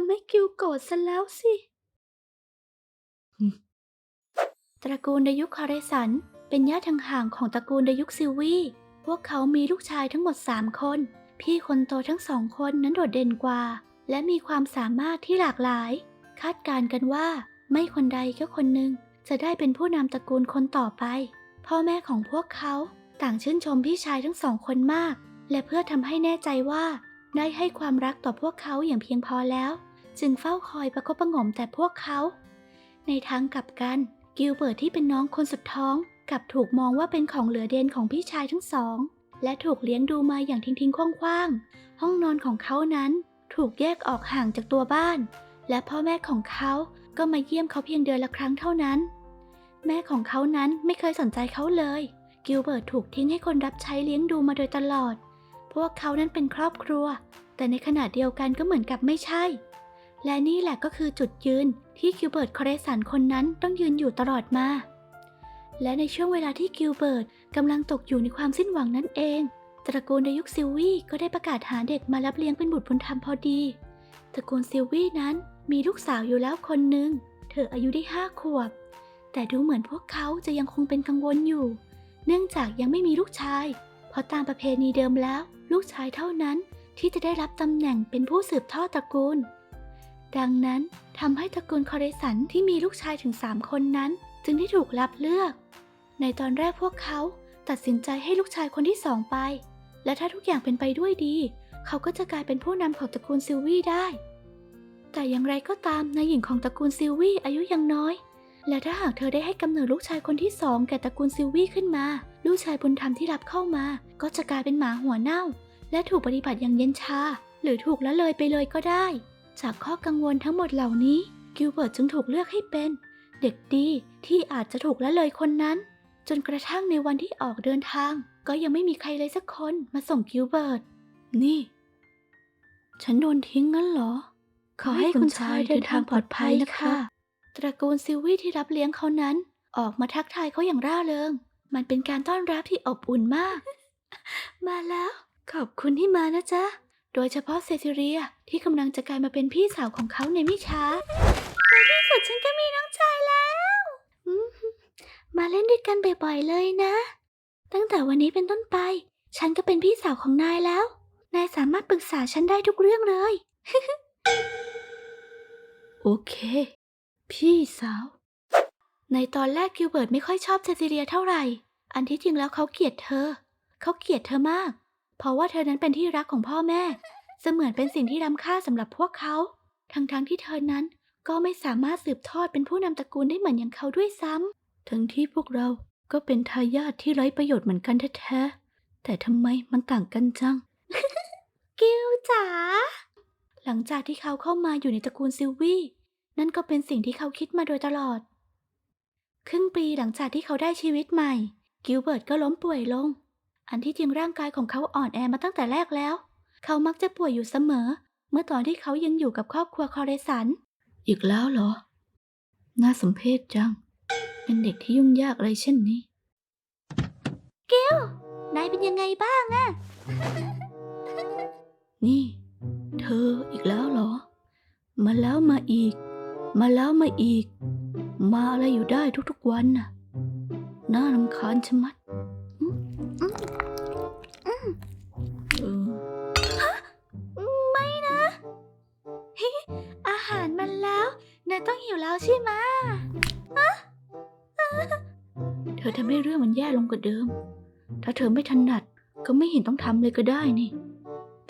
ำให้กิวโกรธซะแล้วสิ ตระกูลดยุคคาเรสัน เป็นญาติทางห่างของตระกูลดยุคซิวี พวกเขามีลูกชายทั้งหมด3คน พี่คนโตทั้งสองคนนั้นโดดเด่นกว่า และมีความสามารถที่หลากหลาย คาดการณ์กันว่า ไม่คนใดก็คนหนึ่งจะได้เป็นผู้นำตระกูลคนต่อไป พ่อแม่ของพวกเขาต่างชื่นชมพี่ชายทั้งสองคนมาก และเพื่อทำให้แน่ใจว่า ได้ให้ความรักต่อพวกเขาอย่างเพียงพอแล้ว จึงเฝ้าคอยประคบประหงมแต่พวกเขา ในทางกลับกัน กิลเบิร์ตที่เป็นน้องคนสุดท้องกลับถูกมองว่าเป็นของเหลือเดนของพี่ชายทั้งสอง และถูกเลี้ยงดูมาอย่างทิ้งๆคว้างๆ ห้องนอนของเขานั้นถูกแยกออกห่างจากตัวบ้าน และพ่อแม่ของเขาก็มาเยี่ยมเขาเพียงเดือนละครั้งเท่านั้น แม่ของเขานั้นไม่เคยสนใจเขาเลย กิลเบิร์ตถูกทิ้งให้คนรับใช้เลี้ยงดูมาโดยตลอด พวกเขานั้นเป็นครอบครัว แต่ในขณะเดียวกันก็เหมือนกับไม่ใช่ และนี่แหละก็คือจุดยืนที่กิลเบิร์ตคอเรสันคนนั้นต้องยืนอยู่ตลอดมา และในช่วงเวลาที่กิลเบิร์ตกำลังตกอยู่ในความสิ้นหวังนั่นเอง ตระกูลในยุคซิลวี่ก็ได้ประกาศหาเด็กมารับเลี้ยงเป็นบุตรบุญธรรมพอดี ตระกูลซิลวี่นั้นมีลูกสาวอยู่แล้วคนหนึ่ง เธออายุได้ห้าขวบ แต่ดูเหมือนพวกเขาจะยังคงเป็นกังวลอยู่ เนื่องจากยังไม่มีลูกชาย เพราะตามประเพณีเดิมแล้ว ลูกชายเท่านั้นที่จะได้รับตำแหน่งเป็นผู้สืบทอดตระกูล ดังนั้นทำให้ตระกูลคอเรสันที่มีลูกชายถึง 3 คนนั้น จึงได้ถูกรับเลือก ในตอนแรกพวกเขาตัดสินใจให้ลูกชายคนที่สองไป และถ้าทุกอย่างเป็นไปด้วยดี เขาก็จะกลายเป็นผู้นำของตระกูลซิลวี่ได้ แต่อย่างไรก็ตามนายหญิงของตระกูลซิลวี่อายุยังน้อย และถ้าหากเธอได้ให้กำเนิดลูกชายคนที่สองแก่ตระกูลซิลวี่ขึ้นมา ลูกชายบุญธรรมที่รับเข้ามา ก็จะกลายเป็นหมาหัวเน่า และถูกปฏิบัติอย่างเย็นชา หรือถูกละเลยไปเลยก็ได้ จากข้อกังวลทั้งหมดเหล่านี้ กิลเบิร์ตจึงถูกเลือกให้เป็น เด็กดีที่อาจจะถูกละเลยคนนั้น จนกระทั่งในวันที่ออกเดินทาง ก็ยังไม่มีใครเลยสักคนมาส่งกิลเบิร์ตนี่ ฉันโดนทิ้งงั้นเหรอ ขอให้คุณชายเดินทางปลอดภัยนะคะตระกูลซิลวี่ที่รับเลี้ยงเขานั้น ออกมาทักทายเขาอย่างร่าเริง มันเป็นการต้อนรับที่อบอุ่นมาก มาแล้ว ขอบคุณที่มานะจ๊ะ โดยเฉพาะเซซิเรียที่กำลังจะกลายมาเป็นพี่สาวของเขาในไม่ช้าในที่สุดฉันก็มีน้องชายแล้วอืมมาเล่นด้วยกันบ่อยๆเลยนะ ตั้งแต่วันนี้เป็นต้นไป ฉันก็เป็นพี่สาวของนายแล้ว นายสามารถปรึกษาฉันได้ทุกเรื่องเลย โอเค พี่สาว ในตอนแรกกิลเบิร์ตไม่ค่อยชอบเซซิเลียเท่าไหร่ อันที่จริงแล้วเขาเกลียดเธอ เขาเกลียดเธอมาก เพราะว่าเธอนั้นเป็นที่รักของพ่อแม่ เสมือนเป็นสิ่งที่ล้ำค่าสำหรับพวกเขา ทั้งๆทที่เธอนั้นก็ไม่สามารถสืบทอดเป็นผู้นำตระกูลได้เหมือนอย่างเขาด้วยซ้ำทั้งที่พวกเราก็เป็นทายาทที่ไร้ประโยชน์เหมือนกันแท้ๆ แต่ทำไมมันต่างกันจัง กิลจ๋า หลังจากที่เขาเข้ามาอยู่ในตระกูลซิลวี่ นั่นก็เป็นสิ่งที่เขาคิดมาโดยตลอด ครึ่งปีหลังจากที่เขาได้ชีวิตใหม่ กิลเบิร์ตก็ล้มป่วยลง อันที่จริงร่างกายของเขาอ่อนแอมาตั้งแต่แรกแล้ว เขามักจะป่วยอยู่เสมอ เมื่อตอนที่เขายังอยู่กับครอบครัวคอเรสัน อีกแล้วเหรอ น่าสมเพชจัง เป็นเด็กที่ยุ่งยากอะไรเช่นนี้ กิลนายเป็นยังไงบ้างอะนี่ เธออีกแล้วเหรอ มาแล้วมาอีก มาแล้วมาอีก มาอะไรอยู่ได้ทุกๆวันน่ะ น่ารำคาญชะมัด แล้วใช่ไหมะอะเธอทำให้เรื่องมันแย่ลงกว่าเดิม ถ้าเธอไม่ถนัดก็ไม่เห็นต้องทำเลยก็ได้นี่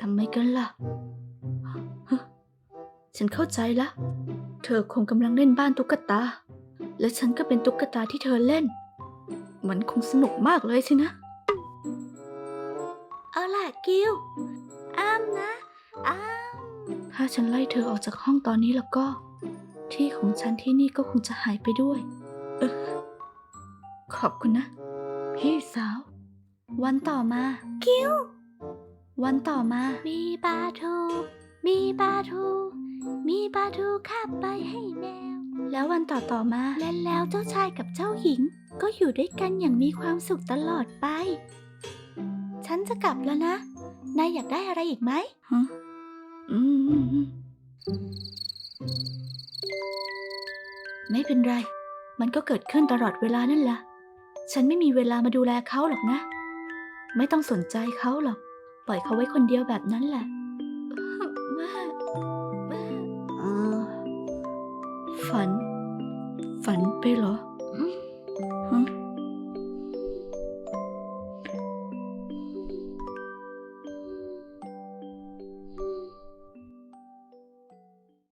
ทำไมกันล่ะฮะฉันเข้าใจละ เธอคงกำลังเล่นบ้านตุ๊กตา และฉันก็เป็นตุ๊กตาที่เธอเล่น มันคงสนุกมากเลยสินะ เอาล่ะกิวอ้ามนะ อ้าม ถ้าฉันไล่เธอออกจากห้องตอนนี้แล้วก็ ที่ของฉันที่นี่ก็คงจะหายไปด้วย เออ ขอบคุณนะ พี่สาว วันต่อมากิว วันต่อมา มีปลาทู มีปลาทู มีปลาทูคาบไปให้แมว แล้ววันต่อต่อมา และแล้วเจ้าชายกับเจ้าหญิง ก็อยู่ด้วยกันอย่างมีความสุขตลอดไป ฉันจะกลับแล้วนะ นายอยากได้อะไรอีกไหมฮะอืม ไม่เป็นไร มันก็เกิดขึ้นตลอดเวลานั่นแหละฉันไม่มีเวลามาดูแลเขาหรอกนะ ไม่ต้องสนใจเขาหรอก ปล่อยเขาไว้คนเดียวแบบนั้นแหละแม่แม่เออฝัน ฝันไปเหรอ